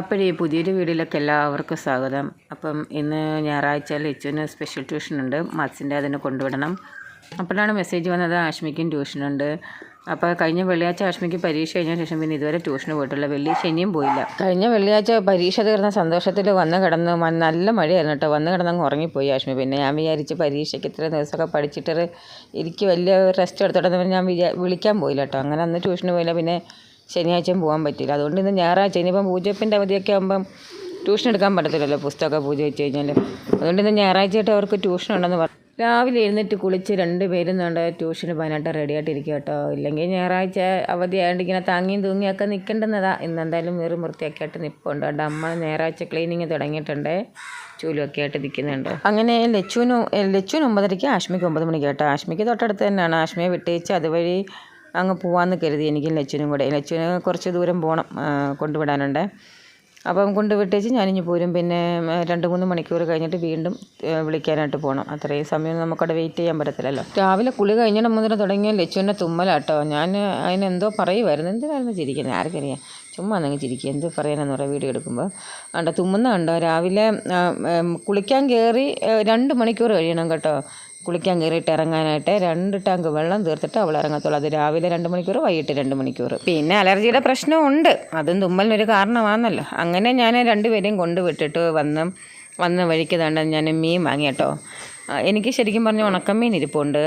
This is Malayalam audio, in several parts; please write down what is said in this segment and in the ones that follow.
അപ്പോഴേ പുതിയൊരു വീഡിയോയിലേക്ക് എല്ലാവർക്കും സ്വാഗതം. അപ്പം ഇന്ന് ഞായറാഴ്ച ലച്ചുവിന് സ്പെഷ്യൽ ട്യൂഷൻ ഉണ്ട്. മത്സിന്റെ അതിന് കൊണ്ടുവിടണം. അപ്പോഴാണ് മെസ്സേജ് വന്നത് ആഷ്മിക്കും ട്യൂഷനുണ്ട് അപ്പോൾ കഴിഞ്ഞ വെള്ളിയാഴ്ച ആഷ്മിക്ക് പരീക്ഷ കഴിഞ്ഞ ശേഷം പിന്നെ ഇതുവരെ ട്യൂഷന് പോയിട്ടില്ല. വെള്ളി ശനിയും പോയില്ല. കഴിഞ്ഞ വെള്ളിയാഴ്ച പരീക്ഷ തീർന്ന സന്തോഷത്തിൽ വന്ന് കിടന്ന് നല്ല മഴയായിരുന്നു കേട്ടോ. വന്ന് കിടന്നങ്ങ് ഉറങ്ങിപ്പോയി ആഷ്മി പിന്നെ ഞാൻ വിചാരിച്ച് പരീക്ഷയ്ക്ക് ഇത്ര ദിവസമൊക്കെ പഠിച്ചിട്ട് എനിക്ക് വലിയ റെസ്റ്റ് എടുത്തോട്ടെന്ന് ഞാൻ വിളിക്കാൻ പോയില്ല കേട്ടോ. അങ്ങനെ അന്ന് ട്യൂഷന് പോയില്ല. പിന്നെ ശനിയാഴ്ചയും പോകാൻ പറ്റില്ല. അതുകൊണ്ട് ഇന്ന് ഞായറാഴ്ച ഇനിയിപ്പം പൂജപ്പിന്റെ അവധിയൊക്കെ ആകുമ്പം ട്യൂഷൻ എടുക്കാൻ പറ്റത്തില്ലല്ലോ പുസ്തകമൊക്കെ പൂജ വെച്ച് കഴിഞ്ഞാൽ അതുകൊണ്ട് ഇന്ന് ഞായറാഴ്ചയായിട്ട് അവർക്ക് ട്യൂഷൻ ഉണ്ടെന്ന് പറഞ്ഞു രാവിലെ എഴുന്നേറ്റ് കുളിച്ച് രണ്ട് പേരും നമ്മുടെ ട്യൂഷന് പോകാനായിട്ട് റെഡി ആയിട്ടിരിക്കും കേട്ടോ ഇല്ലെങ്കിൽ ഞായറാഴ്ച അവധിയായതുകൊണ്ട് ഇങ്ങനെ താങ്ങിയും തൂങ്ങിയൊക്കെ നിൽക്കേണ്ടുന്നതാ ഇന്ന് എന്തായാലും വേറും വൃത്തിയൊക്കെ ആയിട്ട് നിൽപ്പുണ്ട് അവിടെ അമ്മ ഞായറാഴ്ച ക്ലീനിങ് തുടങ്ങിയിട്ടുണ്ട്. ചൂലുമൊക്കെ ആയിട്ട് നിൽക്കുന്നുണ്ട് അങ്ങനെ ലച്ചുവിന് ലച്ചുവിന് ഒമ്പതരയ്ക്ക് ആഷ്മിക്ക് ഒമ്പത് മണിക്ക് കേട്ടോ ആഷ്മിക്ക് തൊട്ടടുത്ത് തന്നെയാണ്. ആഷ്മിയെ വിട്ടേച്ച് അതുവഴി അങ്ങ് പോവാമെന്ന് കരുതി എനിക്ക് ലച്ചുവിനും കൂടെ. ലച്ചുവിന് കുറച്ച് ദൂരം പോകണം കൊണ്ടുവിടാനുണ്ട്. അപ്പം കൊണ്ടുവിട്ടേച്ച് ഞാനിഞ്ഞ് പോരും. പിന്നെ രണ്ട് മൂന്ന് മണിക്കൂർ കഴിഞ്ഞിട്ട് വീണ്ടും വിളിക്കാനായിട്ട് പോകണം അത്രയും സമയം നമുക്കവിടെ വെയിറ്റ് ചെയ്യാൻ പറ്റത്തില്ലല്ലോ. രാവിലെ കുളി കഴിഞ്ഞിടം മുതൽ തുടങ്ങിയ ലച്ചുവിന്റെ തുമ്മലാട്ടോ. ഞാൻ അതിനെന്തോ പറയുമായിരുന്നു എന്തിനായിരുന്നു ചിരിക്കുന്നത് ആർക്കറിയാം. ചുമ്മാ നിങ്ങൾ ചിരിക്കുക എന്ത് പറയാനെന്ന് പറയാം വീഡിയോ എടുക്കുമ്പോൾ കണ്ടോ തുമ്മുന്ന കണ്ടോ രാവിലെ കുളിക്കാൻ കയറി രണ്ട് മണിക്കൂർ കഴിയണം കേട്ടോ. കുളിക്കാൻ കയറിയിട്ട് ഇറങ്ങാനായിട്ട് രണ്ട് ടാങ്ക് വെള്ളം തീർത്തിട്ട് അവൾ ഇറങ്ങത്തുള്ളൂ. അത് രാവിലെ രണ്ട് മണിക്കൂർ വൈകിട്ട് രണ്ട് മണിക്കൂർ പിന്നെ അലർജിയുടെ പ്രശ്നമുണ്ട്. അതും തുമ്മലിനൊരു കാരണമാണല്ലോ. അങ്ങനെ ഞാൻ രണ്ടുപേരെയും കൊണ്ടുവിട്ടിട്ട് വന്ന് വന്ന വഴിക്ക് തണ്ട ഞാൻ മീൻ വാങ്ങി കേട്ടോ. എനിക്ക് ശരിക്കും പറഞ്ഞ ഉണക്കമീൻ ഇരിപ്പുണ്ട്.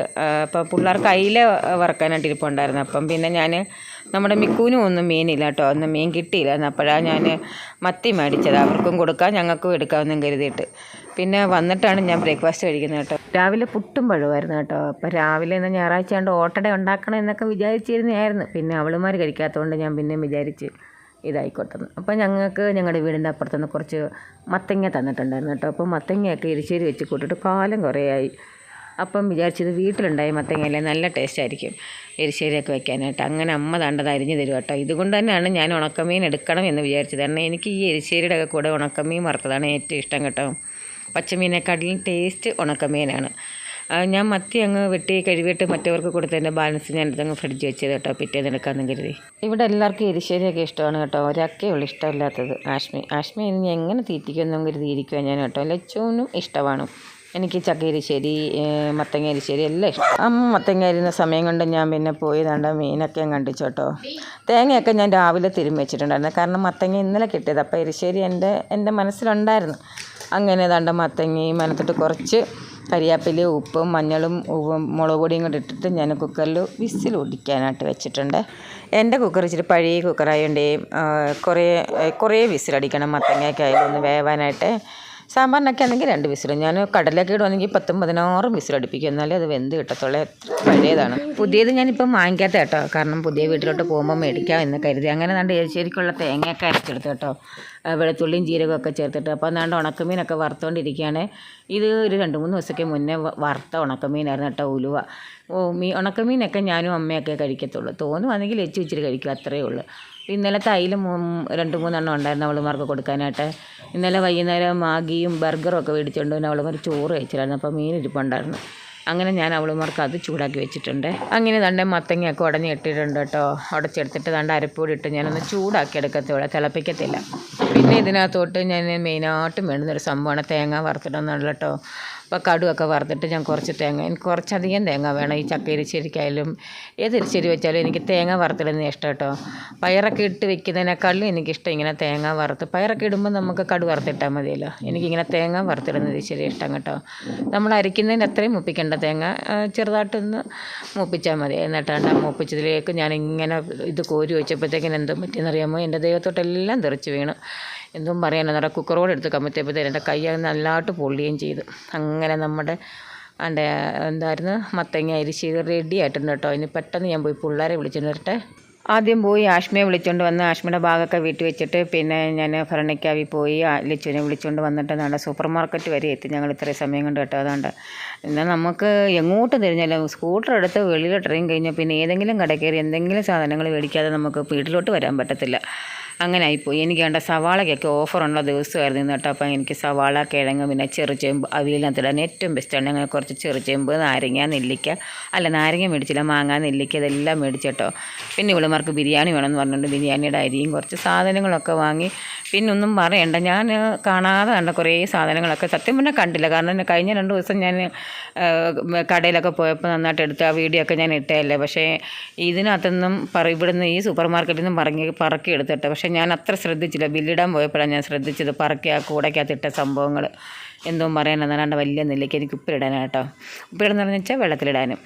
അപ്പോൾ പിള്ളേർക്ക് അയില വറക്കാനായിട്ട് ഇരിപ്പുണ്ടായിരുന്നു. അപ്പം പിന്നെ ഞാൻ നമ്മുടെ മിക്കൂനും ഒന്നും മീനില്ല കേട്ടോ. ഒന്നും മീൻ കിട്ടിയില്ലായിരുന്നു. അപ്പോഴാണ് ഞാൻ മത്തി മേടിച്ചത്. അവർക്കും കൊടുക്കാം ഞങ്ങൾക്കും എടുക്കാമെന്നും കരുതിയിട്ട്. പിന്നെ വന്നിട്ടാണ് ഞാൻ ബ്രേക്ക്ഫാസ്റ്റ് കഴിക്കുന്നത് കേട്ടോ. രാവിലെ പുട്ടും പഴമായിരുന്നു കേട്ടോ. അപ്പോൾ രാവിലെ ഇന്ന് ഞായറാഴ്ച കൊണ്ട് ഓട്ടട ഉണ്ടാക്കണം എന്നൊക്കെ വിചാരിച്ചിരുന്നതായിരുന്നു. പിന്നെ അവളുമാർ കഴിക്കാത്തതുകൊണ്ട് ഞാൻ പിന്നെയും വിചാരിച്ച് ഇതായിക്കോട്ടെന്ന് അപ്പോൾ ഞങ്ങൾക്ക് ഞങ്ങളുടെ വീടിന്റെ അപ്പുറത്തുനിന്ന് കുറച്ച് മത്തങ്ങ തന്നിട്ടുണ്ടായിരുന്നു കേട്ടോ. അപ്പോൾ മത്തങ്ങയൊക്കെ എരിശ്ശേരി വെച്ച് കൂട്ടിയിട്ട് കാലം കുറേയായി. അപ്പം വിചാരിച്ചത് വീട്ടിലുണ്ടായി മത്തങ്ങയല്ലേ നല്ല ടേസ്റ്റ് ആയിരിക്കും എരിശ്ശേരിയൊക്കെ വെക്കാനായിട്ട്. അങ്ങനെ അമ്മ താണ്ടത് അരിഞ്ഞു തരും കേട്ടോ. ഇതുകൊണ്ട് തന്നെയാണ് ഞാൻ ഉണക്കമീൻ എടുക്കണം എന്ന് വിചാരിച്ചത്. കാരണം എനിക്ക് ഈ എരിശ്ശേരിയുടെ ഒക്കെ കൂടെ ഉണക്കമീൻ വറുത്തതാണ് ഏറ്റവും ഇഷ്ടം കേട്ടോ. പച്ചമീനെക്കാട്ടിലും ടേസ്റ്റ് ഉണക്കമീനാണ്. ഞാൻ മത്തി അങ്ങ് വെട്ടി കഴുകിയിട്ട് മറ്റവർക്ക് കൊടുത്തതിന്റെ ബാലൻസ് ഞാൻ ഇതങ്ങ് ഫ്രിഡ്ജ് വെച്ചത് കേട്ടോ പിറ്റേന്ന് എടുക്കാമെന്ന് കരുതി. ഇവിടെ എല്ലാവർക്കും എരിശ്ശേരിയൊക്കെ ഇഷ്ടമാണ് കേട്ടോ ഒരാൾക്കേ ഉള്ളു ഇഷ്ടമില്ലാത്തത്. ആഷ്മി ആഷ്മി ഇനി എങ്ങനെ തീറ്റിക്കുമെന്നും കരുതി ഇരിക്കുക ഞാൻ കേട്ടോ ലച്ചുവിനും ഇഷ്ടമാണ്. എനിക്ക് ചക്ക എരിശ്ശേരി മത്തങ്ങ എരിശ്ശേരി എല്ലാം ഇഷ്ടം. അമ്മ മത്തങ്ങ അരിയുന്ന സമയം കൊണ്ട് ഞാൻ പിന്നെ പോയി തണ്ട മീനൊക്കെ കണ്ടിച്ചു കേട്ടോ. തേങ്ങയൊക്കെ ഞാൻ രാവിലെ തിരുമ്പ് വെച്ചിട്ടുണ്ടായിരുന്നു കാരണം മത്തങ്ങ ഇന്നലെ കിട്ടിയത് അപ്പോൾ എരിശ്ശേരി എന്റെ എന്റെ മനസ്സിലുണ്ടായിരുന്നു. അങ്ങനെ ദണ്ട മത്തങ്ങയും അതിനകത്തോട്ട് കുറച്ച് കരിയാപ്പിലയും ഉപ്പും മഞ്ഞളും മുളക് പൊടിയും കൂടി ഇട്ടിട്ട് ഞാൻ കുക്കറിൽ വിസിൽ ഒടിക്കാനായിട്ട് വെച്ചിട്ടുണ്ട്. എന്റെ കുക്കർ ഇച്ചിരി പഴയ കുക്കറായതുകൊണ്ട് കുറേ കുറേ വിസിലടിക്കണം മത്തങ്ങയൊക്കെ ആയാലും ഒന്ന് വേവാനായിട്ട്. സാമ്പാറിനൊക്കെ ആണെങ്കിൽ രണ്ട് വിസിലും ഞാൻ കടലൊക്കെ ഇടുവാണെങ്കിൽ പത്തും പതിനാറും വിസിലടിപ്പിക്കും എന്നാലേ അത് വെന്ത് കിട്ടത്തുള്ളൂ. പഴയതാണ്. പുതിയത് ഞാനിപ്പം വാങ്ങിക്കാത്ത കേട്ടോ. കാരണം പുതിയ വീട്ടിലോട്ട് പോകുമ്പോൾ മേടിക്കാം എന്ന് കരുതി. അങ്ങനെ നല്ല ശരിക്കുള്ള തേങ്ങയൊക്കെ അരച്ചെടുത്ത് കേട്ടോ. വെളുത്തുള്ളിയും ജീരകമൊക്കെ ചേർത്തിട്ട്. അപ്പോൾ അതാണ്ട് ഉണക്കമീനൊക്കെ വറുത്തുകൊണ്ടിരിക്കുകയാണ് ഇത് ഒരു രണ്ട് മൂന്ന് ദിവസമൊക്കെ മുന്നേ വറുത്ത ഉണക്കമീനായിരുന്നു കേട്ടോ ഉലുവ. ഓ മീ ഉണക്കമീനൊക്കെ ഞാനും അമ്മയൊക്കെ കഴിക്കത്തുള്ളൂ. തോന്നുവാണെങ്കിൽ എച്ചു വെച്ചിട്ട് കഴിക്കും അത്രയേ ഉള്ളൂ. ഇന്നലെ തൈലും രണ്ട് മൂന്നെണ്ണം ഉണ്ടായിരുന്നു അവളുമാർക്ക് കൊടുക്കാനായിട്ട്. ഇന്നലെ വൈകുന്നേരം മാഗിയും ബർഗറും ഒക്കെ മേടിച്ചുകൊണ്ട് പിന്നെ അവളുമാർ ചോറ് കഴിച്ചില്ലായിരുന്നു. അപ്പോൾ മീൻ ഇരിപ്പുണ്ടായിരുന്നു. അങ്ങനെ ഞാൻ അവളുമാർക്ക് അത് ചൂടാക്കി വെച്ചിട്ടുണ്ട്. അങ്ങനെ തണ്ടേ മത്തങ്ങയൊക്കെ ഉടഞ്ഞ് ഇട്ടിട്ടുണ്ട് കേട്ടോ. ഉടച്ചെടുത്തിട്ട് തണ്ട അരപ്പൊടി ഇട്ട് ഞാനൊന്ന് ചൂടാക്കി എടുക്കത്തുള്ളൂ തിളപ്പിക്കത്തില്ല. പിന്നെ ഇതിനകത്തോട്ട് ഞാൻ മെയിനായിട്ടും വേണ്ടുന്നൊരു സംഭവമാണ് തേങ്ങ വറുത്തിടുന്നുള്ള കേട്ടോ. അപ്പോൾ കടുവൊക്കെ വറുത്തിട്ട് ഞാൻ കുറച്ച് തേങ്ങ എനിക്ക് കുറച്ചധികം തേങ്ങ വേണം. ഈ ചക്ക എരിശ്ശേരിക്കായാലും ഏത് എരിശ്ശേരി വെച്ചാലും എനിക്ക് തേങ്ങ വറുത്തിടുന്നത് ഇഷ്ടം കേട്ടോ. പയറൊക്കെ ഇട്ട് വെക്കുന്നതിനേക്കാളും എനിക്കിഷ്ടം ഇങ്ങനെ തേങ്ങ വറുത്ത്. പയറൊക്കെ ഇടുമ്പോൾ നമുക്ക് കടു വറുത്തിട്ടാൽ മതിയല്ലോ. എനിക്കിങ്ങനെ തേങ്ങ വറുത്തിടുന്നത് ശരി ഇഷ്ടം കേട്ടോ. നമ്മൾ അരയ്ക്കുന്നതിന് അത്രയും തേങ്ങ ആ, ചെറുതായിട്ടൊന്ന് മൂപ്പിച്ചാൽ മതി. എന്നിട്ടാണ്ട് ആ മൂപ്പിച്ചതിലേക്ക് ഞാനിങ്ങനെ ഇത് കോരി വെച്ചപ്പോഴത്തേക്കിന് എന്തും പറ്റിയെന്നറിയാമോ? എന്റെ ദൈവത്തോട്ടെല്ലാം തെറിച്ച് വീണു. എന്തും പറയാൻ നമ്മുടെ കുക്കറോട് എടുത്ത് കമ്മത്തിയപ്പോഴത്തേന് എന്റെ കൈ നല്ലതായിട്ട് പൊള്ളുകയും ചെയ്തു. അങ്ങനെ നമ്മുടെ എന്റെ എന്തായിരുന്നു? മത്തങ്ങ അരിശി റെഡി ആയിട്ടുണ്ട് കേട്ടോ. ഇനി പെട്ടെന്ന് ഞാൻ പോയി പിള്ളേരെ വിളിച്ചിട്ട് വരട്ടെ. ആദ്യം പോയി ആഷ്മയെ വിളിച്ചുകൊണ്ട് വന്ന് ആഷ്മയുടെ ഭാഗമൊക്കെ വീട്ടിൽ വെച്ചിട്ട് പിന്നെ ഞാൻ ഭരണിക്കാവി പോയി ലിച്ചുവിനെ വിളിച്ചുകൊണ്ട് വന്നിട്ട് നല്ല സൂപ്പർ മാർക്കറ്റ് വരെ എത്തി ഞങ്ങൾ ഇത്രയും സമയം കൊണ്ട് കേട്ടോ. അതുകൊണ്ട് എന്നാൽ നമുക്ക് എങ്ങോട്ട് തിരിഞ്ഞാലും സ്കൂട്ടർ എടുത്ത് വെളിയിൽ ട്രെയിൻ കഴിഞ്ഞാൽ പിന്നെ ഏതെങ്കിലും കയറി എന്തെങ്കിലും സാധനങ്ങൾ മേടിക്കാതെ നമുക്ക് വീട്ടിലോട്ട് വരാൻ പറ്റത്തില്ല. അങ്ങനെ ആയിപ്പോയി എനിക്ക് വേണ്ട സവാളയ്ക്കൊക്കെ ഓഫറുള്ള ദിവസമായിരുന്നു കേട്ടോ. അപ്പോൾ എനിക്ക് സവാള കിഴങ്ങ് പിന്നെ ചെറുചേമ്പ് അവിയലിനകത്തിടാൻ ഏറ്റവും ബെസ്റ്റാണ് അങ്ങനെ കുറച്ച് ചെറുചേമ്പ് നാരങ്ങ നെല്ലിക്ക അല്ല നാരങ്ങ മേടിച്ചില്ല മാങ്ങ നെല്ലിക്ക ഇതെല്ലാം മേടിച്ചിട്ടോ പിന്നെ ഇവിടെമാർക്ക് ബിരിയാണി വേണമെന്ന് പറഞ്ഞിട്ടുണ്ട് ബിരിയാണിയുടെ അരിയും കുറച്ച് സാധനങ്ങളൊക്കെ വാങ്ങി പിന്നെ ഒന്നും പറയണ്ട. ഞാൻ കാണാതെ കണ്ട കുറേ സാധനങ്ങളൊക്കെ സത്യം പറഞ്ഞാൽ കണ്ടില്ല. കാരണം കഴിഞ്ഞ രണ്ട് ദിവസം ഞാൻ കടയിലൊക്കെ പോയപ്പോൾ നന്നായിട്ട് എടുത്ത് ആ വീഡിയോ ഒക്കെ ഞാൻ ഇട്ടതല്ലേ. പക്ഷേ ഇതിനകത്തൊന്നും പറ ഇവിടുന്ന് ഈ സൂപ്പർ മാർക്കറ്റിൽ നിന്നും പറങ്ങി പറക്കി എടുത്തിട്ട്. പക്ഷേ ഞാൻ അത്ര ശ്രദ്ധിച്ചില്ല. ബില്ലിടാൻ പോയപ്പോഴാണ് ഞാൻ ശ്രദ്ധിച്ചത്. പറക്കി ആ കൂടയ്ക്കകത്തിട്ട സംഭവങ്ങൾ എന്തോ പറയാനെന്നാണ്ട് വലിയ നെല്ലിക്ക്. എനിക്ക് ഉപ്പിലിടാനാട്ടോ ഉപ്പിലിടുന്ന വെച്ചാൽ വെള്ളത്തിലിടാനും.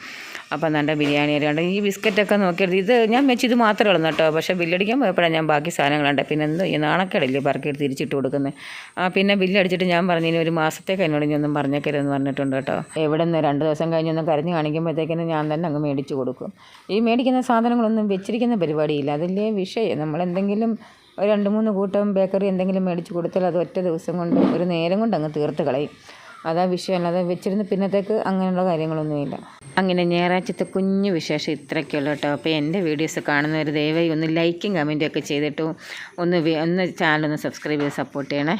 അപ്പം എന്നാണ്ട് ബിരിയാണി അരിയാണ്ട് ഈ ബിസ്ക്കറ്റൊക്കെ നോക്കിയത് ഇത് ഞാൻ വെച്ച് ഇത് മാത്രമേ ഉള്ളൂ കേട്ടോ. പക്ഷേ ബില്ലടിക്കാൻ പോയപ്പോഴാണ് ഞാൻ ബാക്കി സാധനങ്ങളുണ്ട് പിന്നെ എന്തോ ഈ നാണക്കേടില്ലേ? പറക്കി തിരിച്ചിട്ട് കൊടുക്കുന്നത് ആ പിന്നെ ബില്ലടിച്ചിട്ട് ഞാൻ പറഞ്ഞു ഇനി ഒരു മാസത്തേക്ക് എന്നോട് ഇനി ഒന്നും പറഞ്ഞേക്കരുതെന്ന് പറഞ്ഞിട്ടുണ്ട് കേട്ടോ. എവിടെ നിന്ന് രണ്ട് ദിവസം കഴിഞ്ഞൊന്നും കരഞ്ഞ് കാണിക്കുമ്പോഴത്തേക്കിന് ഞാൻ തന്നെ അങ്ങ് മേടിച്ച് കൊടുക്കും. ഈ മേടിക്കുന്ന സാധനങ്ങളൊന്നും വെച്ചിരിക്കുന്ന പരിപാടിയില്ല. അതല്ലേ വിഷയം. നമ്മളെന്തെങ്കിലും ഒരു രണ്ട് മൂന്ന് കൂട്ടം ബേക്കറി എന്തെങ്കിലും മേടിച്ച് കൊടുത്താൽ അത് ഒറ്റ ദിവസം കൊണ്ട് ഒരു നേരം കൊണ്ട് അങ്ങ് തീർത്ത് കളയും. അതാ വിഷയം അത് വെച്ചിരുന്ന് പിന്നത്തേക്ക് അങ്ങനെയുള്ള കാര്യങ്ങളൊന്നുമില്ല. അങ്ങനെ ഞായറാഴ്ചത്തെ കുഞ്ഞു വിശേഷം ഇത്രയ്ക്കുള്ളൂ കേട്ടോ. അപ്പോൾ എന്റെ വീഡിയോസ് കാണുന്നവർ ദയവായി ഒന്ന് ലൈക്കും കമന്റും ഒക്കെ ചെയ്തിട്ട് ഒന്ന് ഒന്ന് ചാനൽ ഒന്ന് സബ്സ്ക്രൈബ് ചെയ്ത് സപ്പോർട്ട് ചെയ്യണേ.